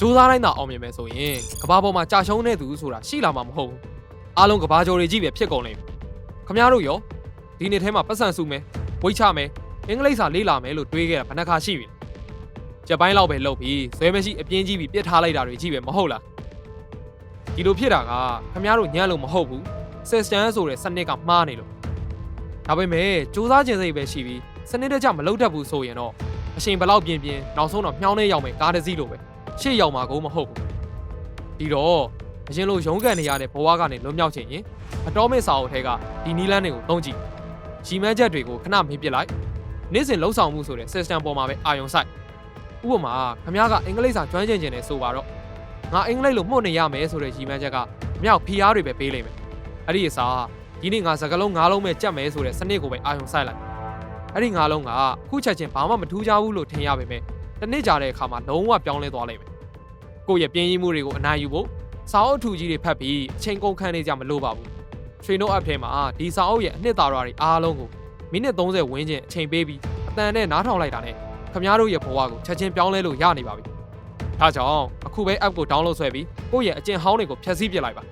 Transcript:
စူးစမ်းတိုင်းသာအောင်မြင်မယ်ဆိုရင်ကဘာပေါ်မှာကြာရှုံးတဲ့သူဆိုတာရှိလာမှာမဟုတ်ဘူးအားလုံးကဘာကျော်တွေကြီးပဲဖြစ်ကုန်လိမ့်မယ်ခမရတို့ရောဒီနေ့ထဲမှာပတ်စံစုမယ်ဝိတ်ချမယ်အင်္ဂလိပ်စာလေ့လာမယ်လို့တွေးခဲ့တာဘယ်နှခါရှိပြီလဲချက်ပိုင်းလောက်ပဲလုပ်ပြီးဇွဲမရှိအပြင်းကြီးပြီးပြစ်ထားလိုက်တာတွေကြီးပဲမဟုတ်လားဒီလိုဖြစ်တာကခမရတို့ညံ့လို့မဟုတ်ဘူးဆက်စတန်ဆိုတဲ့စနစ်ကမှားနေလို့ဒါပေမဲ့စူးစမ်းခြင်းစိတ်ပဲရှိပြီးစနစ်တကျမလုပ်တတ်ဘူးဆိုရင်တော့အချိန်ဘလောက်ပြင်းပြင်းနောက်ဆုံးတော့မြောင်းနေရောက်မယ်ကားတစ်စီးလိုပဲ ရှေ့ရောက်မှာကိုမဟုတ်ဘူးဒီတော့အရင်လိုရုန်းကန်နေရတဲ့ဘဝကနေလွတ်မြောက်ချင်ရင်အတော်မဲ့စာအုပ်ထဲကဒီနီလန်းတွေကိုသုံးကြည့်ရီမန်းချက်တွေကိုခဏမေးပြလိုက်နေ့စဉ်လှုပ်ဆောင်မှုဆိုတဲ့ system ပေါ်မှာပဲအာရုံစိုက်ဥပမာခမ ्या ကအင်္ဂလိပ်စာကျွမ်းကျင်ကျင်နေဆိုပါတော့ငါအင်္ဂလိပ်လိုမှုတ်နေရမယ်ဆိုတဲ့ရီမန်းချက်ကမြောက်ဖီအားတွေပဲပေးလိမ့်မယ်အဲ့ဒီအစားဒီနေ့ငါစကလုံး၅လုံးပဲကြက်မယ်ဆိုတဲ့စနစ်ကိုပဲအာရုံစိုက်လိုက်အဲ့ဒီ၅လုံးကခုချက်ချင်းဘာမှမထူးခြားဘူးလို့ထင်ရပေမဲ့ တစ်နေ့ကြာတဲ့အခါမှာလုံးဝပြောင်းလဲသွားလိမ့်မယ်ကိုယ့်ရဲ့ပြင်းရင်းမှုတွေကိုအနိုင်ယူဖို့စာအုပ်အထူကြီးတွေဖတ်ပြီးအချိန်ကုန်ခံနေကြမလို့ပါဘူး Traino app ထဲမှာဒီစာအုပ်ရဲ့အနှစ်သာရတွေအားလုံးကိုမိနစ်30ဝန်းကျင်အချိန်ပေးပြီးအတန်နဲ့နားထောင်လိုက်တာနဲ့ခမ ्या တို့ရဲ့ဘဝကိုချက်ချင်းပြောင်းလဲလို့ရနေပါပြီ။ဒါကြောင့်အခုပဲ app ကို download ဆွဲပြီးကိုယ့်ရဲ့အကျင့်ဟောင်းတွေကိုဖျက်ဆီးပစ်လိုက်ပါ